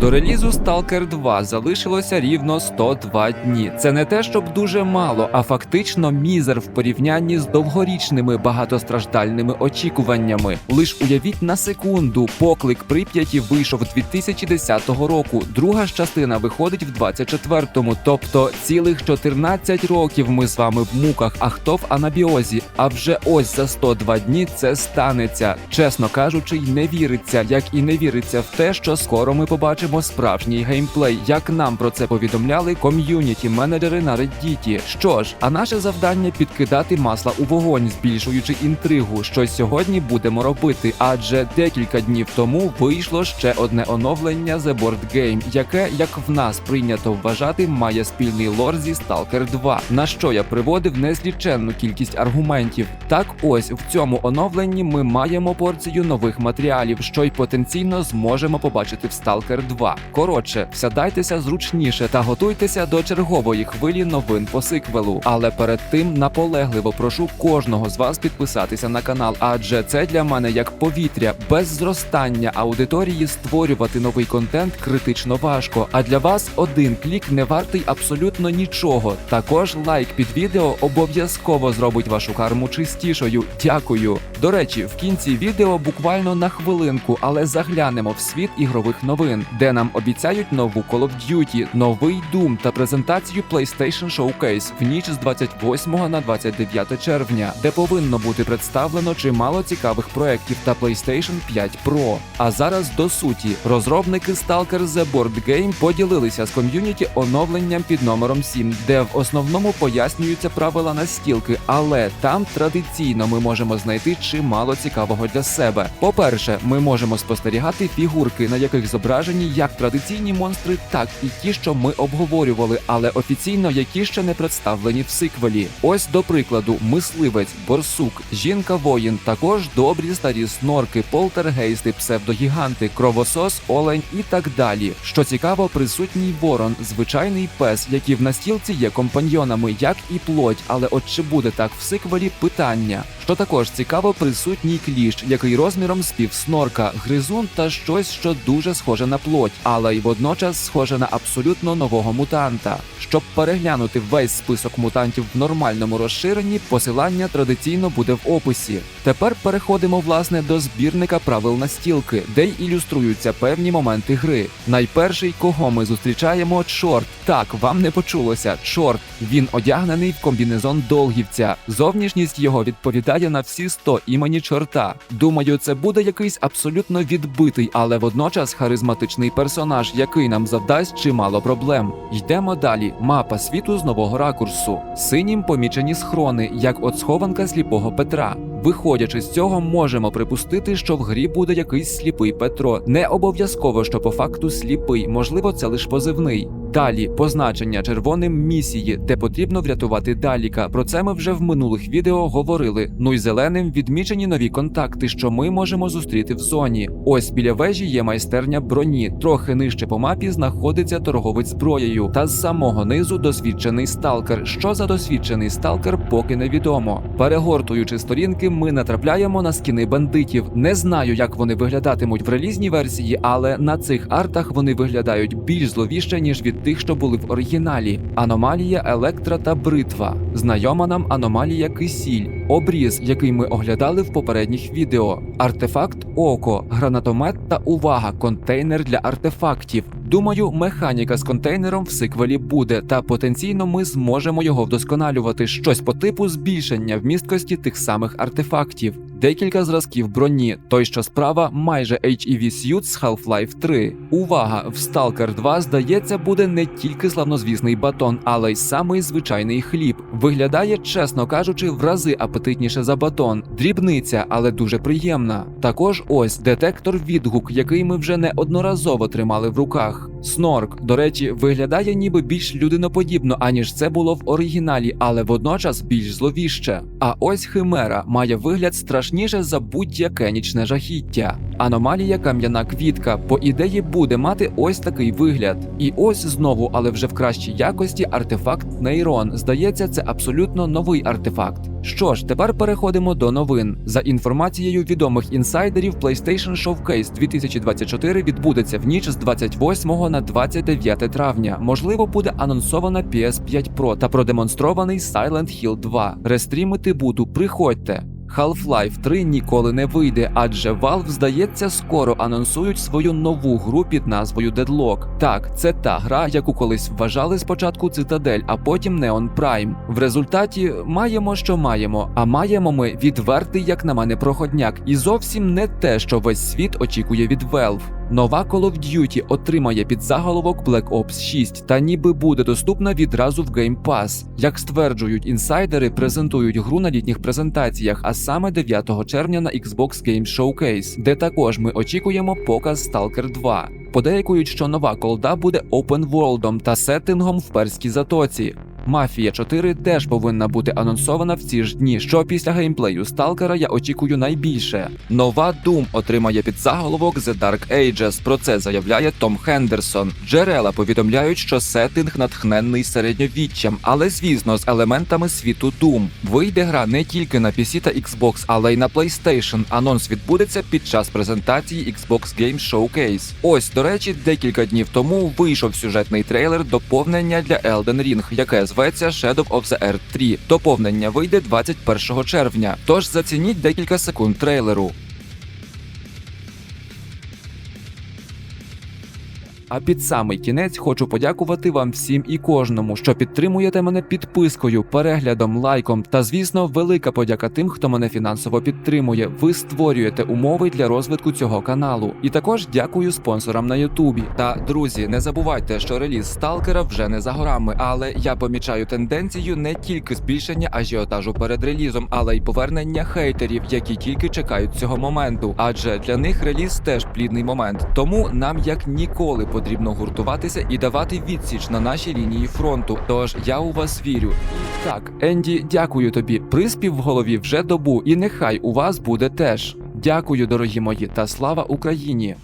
До релізу Stalker 2 залишилося рівно 102 дні. Це не те, щоб дуже мало, а фактично мізер в порівнянні з довгорічними багатостраждальними очікуваннями. Лиш уявіть на секунду, поклик Прип'яті вийшов 2010 року. Друга ж частина виходить в 24-му. Тобто цілих 14 років ми з вами в муках. А хто в анабіозі? А вже ось за 102 дні це станеться. Чесно кажучи, й не віриться, як і не віриться в те, що скоро ми побачимо справжній геймплей, як нам про це повідомляли ком'юніті менеджери на Reddit. Що ж, а наше завдання підкидати масла у вогонь, збільшуючи інтригу, що сьогодні будемо робити. Адже декілька днів тому вийшло ще одне оновлення The Board Game, яке, як в нас прийнято вважати, має спільний лор зі Stalker 2, на що я приводив незліченну кількість аргументів. Так, ось в цьому оновленні ми маємо порцію нових матеріалів, що й потенційно зможемо побачити в Stalker 2. Коротше, всядайтеся зручніше та готуйтеся до чергової хвилі новин по сиквелу. Але перед тим наполегливо прошу кожного з вас підписатися на канал, адже це для мене як повітря без зростання аудиторії створювати новий контент критично важко. А для вас один клік не вартий абсолютно нічого. Також лайк під відео обов'язково зробить вашу карму чистішою. Дякую. До речі, в кінці відео буквально на хвилинку, але заглянемо в світ ігрових новин, де нам обіцяють нову Call of Duty, новий Doom та презентацію PlayStation Showcase в ніч з 28 на 29 червня, де повинно бути представлено чимало цікавих проєктів та PlayStation 5 Pro. А зараз до суті, розробники Stalker The Board Game поділилися з ком'юніті оновленням під номером 7, де в основному пояснюються правила настілки, але там традиційно ми можемо знайти чимало цікавого для себе. По-перше, ми можемо спостерігати фігурки, на яких зображені як традиційні монстри, так і ті, що ми обговорювали, але офіційно які ще не представлені в сиквелі. Ось до прикладу, мисливець, борсук, жінка-воїн, також добрі старі снорки, полтергейсти, псевдогіганти, кровосос, олень і так далі. Що цікаво, присутній ворон, звичайний пес, які в настілці є компаньйонами, як і плоть, але от чи буде так в сиквелі питання. Що також цікаво, присутній кліщ, який розміром з півснорка, гризун та щось, що дуже схоже на плоть, але й водночас схоже на абсолютно нового мутанта. Щоб переглянути весь список мутантів в нормальному розширенні, посилання традиційно буде в описі. Тепер переходимо власне до збірника правил настілки, де й ілюструються певні моменти гри. Найперший, кого ми зустрічаємо, чорт. Так, вам не почулося. Чорт. Він одягнений в комбінезон долгівця. Зовнішність його відповідає на всі 100 імені чорта. Думаю, це буде якийсь абсолютно відбитий, але водночас харизматичний персонаж, який нам завдасть чимало проблем. Йдемо далі. Мапа світу з нового ракурсу. Синім помічені схрони, як от схованка сліпого Петра. Виходячи з цього, можемо припустити, що в грі буде якийсь сліпий Петро. Не обов'язково, що по факту сліпий, можливо, це лише позивний. Далі позначення червоним місії, де потрібно врятувати Даліка. Про це ми вже в минулих відео говорили. Ну й зеленим відмічені нові контакти, що ми можемо зустріти в зоні. Ось біля вежі є майстерня броні. Трохи нижче по мапі знаходиться торговець зброєю. Та з самого низу досвідчений сталкер. Що за досвідчений сталкер, поки невідомо. Перегортуючи сторінки, ми натрапляємо на скіни бандитів. Не знаю, як вони виглядатимуть в релізній версії, але на цих артах вони виглядають більш зловіше, ніж від тих, що були в оригіналі. Аномалія, електра та бритва. Знайома нам аномалія кисіль, обріз, який ми оглядали в попередніх відео. Артефакт око, гранатомет та увага, контейнер для артефактів. Думаю, механіка з контейнером в сиквелі буде, та потенційно ми зможемо його вдосконалювати щось по типу збільшення вмісткості тих самих артефактів. Декілька зразків броні, той, що справа, майже HEV Suit з Half-Life 3. Увага! В Stalker 2, здається, буде не тільки славнозвісний батон, але й самий звичайний хліб. Виглядає, чесно кажучи, в рази апетитніше за батон. Дрібниця, але дуже приємна. Також ось детектор відгук, який ми вже неодноразово тримали в руках. Снорк, до речі, виглядає ніби більш людиноподібно, аніж це було в оригіналі, але водночас більш зловіще. А ось Химера має вигляд страшніше за будь-яке нічне жахіття. Аномалія кам'яна квітка, по ідеї, буде мати ось такий вигляд. І ось знову, але вже в кращій якості, артефакт нейрон. Здається, це абсолютно новий артефакт. Що ж, тепер переходимо до новин. За інформацією відомих інсайдерів, PlayStation Showcase 2024 відбудеться в ніч з 28 на 29 травня. Можливо, буде анонсована PS5 Pro та продемонстрований Silent Hill 2. Рестрімити буду, приходьте. Half-Life 3 ніколи не вийде, адже Valve, здається, скоро анонсують свою нову гру під назвою Deadlock. Так, це та гра, яку колись вважали спочатку Цитадель, а потім Neon Prime. В результаті маємо, що маємо. А маємо ми відвертий, як на мене, проходняк, і зовсім не те, що весь світ очікує від Valve. Нова Call of Duty отримає під заголовок Black Ops 6 та ніби буде доступна відразу в Game Pass. Як стверджують інсайдери, презентують гру на літніх презентаціях, а саме 9 червня на Xbox Game Showcase, де також ми очікуємо показ Stalker 2. Подейкують, що нова колда буде open worldом та сеттингом в перській затоці. Мафія 4 теж повинна бути анонсована в ці ж дні, що після геймплею Сталкера я очікую найбільше. Нова Doom отримає під заголовок The Dark Ages. Про це заявляє Том Хендерсон. Джерела повідомляють, що сеттинг натхненний середньовіччям, але звісно, з елементами світу Doom. Вийде гра не тільки на PC та Xbox, але й на PlayStation. Анонс відбудеться під час презентації Xbox Game Showcase. Ось, до речі, декілька днів тому вийшов сюжетний трейлер доповнення для Elden Ring, яке зветься Shadow of the Earth 3. Доповнення вийде 21 червня. Тож зацініть декілька секунд трейлеру. А під самий кінець хочу подякувати вам всім і кожному, що підтримуєте мене підпискою, переглядом, лайком. Та звісно, велика подяка тим, хто мене фінансово підтримує. Ви створюєте умови для розвитку цього каналу. І також дякую спонсорам на Ютубі. Та друзі, не забувайте, що реліз сталкера вже не за горами, але я помічаю тенденцію не тільки збільшення ажіотажу перед релізом, але й повернення хейтерів, які тільки чекають цього моменту. Адже для них реліз теж плідний момент. Тому нам як ніколи потрібно гуртуватися і давати відсіч на нашій лінії фронту. Тож я у вас вірю. Так, Енді, дякую тобі. Приспів в голові вже добу, і нехай у вас буде теж. Дякую, дорогі мої, та слава Україні!